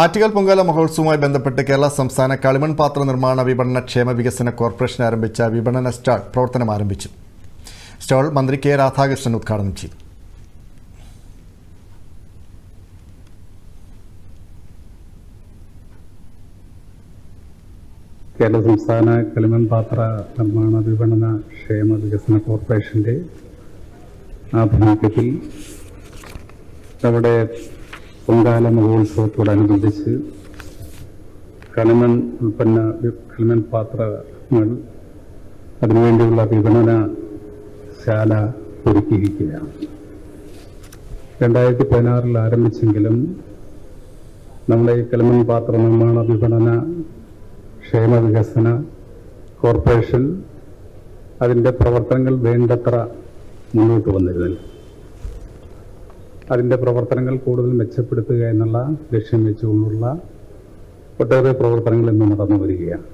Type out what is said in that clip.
ആറ്റുകാൽ പൊങ്കാല മഹോത്സവവുമായി ബന്ധപ്പെട്ട് കേരള സംസ്ഥാന കളിമൺ പാത്ര നിർമ്മാണ വിപണന ക്ഷേമ വികസന കോർപ്പറേഷൻ ആരംഭിച്ച വിപണന സ്റ്റാൾ പ്രവർത്തനം ആരംഭിച്ചു. സ്റ്റാൾ മന്ത്രി കെ രാധാകൃഷ്ണൻ ഉദ്ഘാടനം ചെയ്തു. കേരള സംസ്ഥാന കളിമൺ പാത്ര നിർമ്മാണ വിപണന ക്ഷേമ വികസന കോർപ്പറേഷന്റെ ആഭിമുഖ്യത്തിൽ നമ്മുടെ പൊങ്കാല മഹോത്സവത്തോടനുബന്ധിച്ച് കളിമൺ ഉൽപ്പന്ന കളിമൺ പാത്രങ്ങൾ അതിനുവേണ്ടിയുള്ള വിപണന ശാല ഒരുക്കിയിരിക്കുകയാണ്. രണ്ടായിരത്തി പതിനാറിൽ ആരംഭിച്ചെങ്കിലും നമ്മുടെ ഈ കളിമൺ പാത്ര നിർമ്മാണ വിപണന ക്ഷേമ വികസന കോർപ്പറേഷൻ അതിന്റെ പ്രവർത്തനങ്ങൾ വേണ്ടത്ര മുന്നോട്ട് വന്നിരുന്നില്ല. അതിന്റെ പ്രവർത്തനങ്ങൾ കൂടുതൽ മെച്ചപ്പെടുത്തുക എന്നുള്ള ലക്ഷ്യം വെച്ചുകൊണ്ടുള്ള ഒട്ടേറെ പ്രവർത്തനങ്ങൾ ഇന്ന് നടന്നു വരികയാണ്